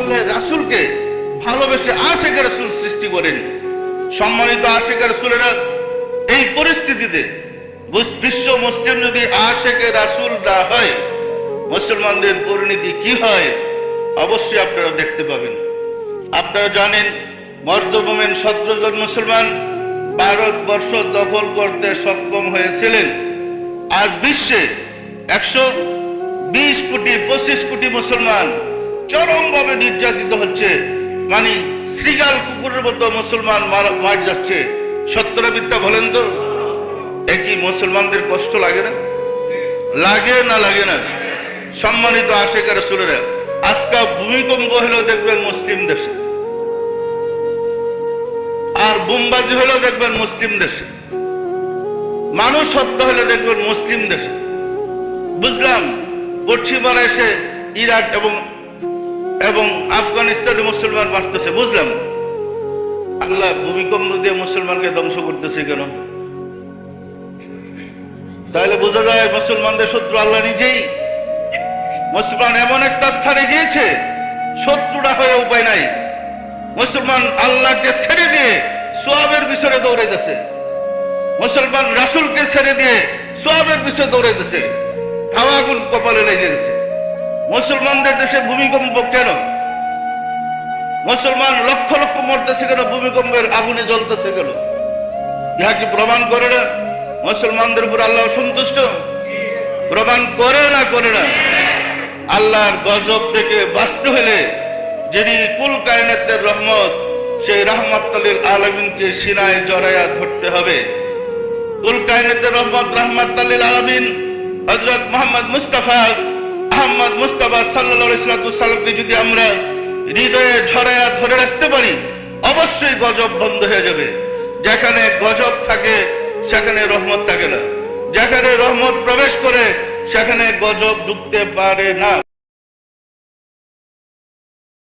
আল্লাহ রাসুলকে ভালোবেসে আশেখ রাসুল সৃষ্টি করেন। সম্মানিত আশেখ রাসুলেরা, এই পরিস্থিতিতে বিশ্ব মুসলিম যদি আশেখে রাসুল না হয়, মুসলমানদের পরিণতি কি হয়? অবশ্যই আপনারা দেখতে পাবেন। আপনারা জানেন মর্দভূমেন সতেরো জন মুসলমান ভারতবর্ষ দখল করতে সক্ষম হয়েছিলেন। আজ বিশ্বে একশো বিশ কোটি, পঁচিশ কোটি মুসলমান চরমভাবে নির্যাতিত হচ্ছে। মানে শ্রীগাল কুকুরের মতো মুসলমান মার- যাচ্ছে। সত্যরা বলেন তো? একই মুসলমানদের কষ্ট লাগে না? লাগে না লাগে না। সম্মানিত আশেকার সুরেরা আজকে ভূমিকম্প হলেও দেখবেন মুসলিম দেশে। আর বোমবাজি হলেও দেখবেন মুসলিম দেশে। মানুষ হত্যা হলে দেখবেন মুসলিম দেশে। বুঝলাম পশ্চিমারা এসে ইরাক এবং এবং আফগানিস্তানে মুসলমান মারতেছে বুঝলাম। আল্লাহ ভূমিকম্প দিয়ে মুসলমানকে ধ্বংস করতেছে কেন? তাহলে বোঝা যায় মুসলমানদের শত্রু আল্লাহ নিজেই। মুসলমান এমন একটা স্থানে গিয়েছে, শত্রুরা হয়ে উপায় নাই। মুসলমান আল্লাহকে ছেড়ে দিয়ে সোয়াবের পিছনে দৌড়াইতেছে। মুসলমান রাসুলকে ছেড়ে দিয়ে সোয়াবের পিছনে দৌড়াইতেছে। তাও আগুন কপালে লেগে গেছে। মুসলমানদের দেশে ভূমিকম্প কেন? মুসলমান লক্ষ লক্ষ মরতেছে কেন? ভূমিকম্পের আগুনে জ্বলতেছে কেন? ইহা কি প্রমাণ করে না? মুসলমানদের উপর আল্লাহ সন্তুষ্ট? প্রমাণ করে না করে না? আল্লাহর গজব থেকে বাঁচতে হলে যিনি কুল কায়নাতের রহমত, সেই রহমতালিল আলমিনকে সিনায় জড়াইয়া ধরতে হবে। কুল কায়নাতের রহমত রহমতালিল আলমিন হজরত মোহাম্মদ মুস্তাফা আহমদ মুস্তাফা সাল্লাহামকে যদি আমরা হৃদয়ে ঝরাইয়া ধরে রাখতে পারি, অবশ্যই গজব বন্ধ হয়ে যাবে। যেখানে গজব থাকে, সেখানে রহমত থাকে না। যেখানে রহমত প্রবেশ করে, সেখানে গজব ঢুকতে পারে না।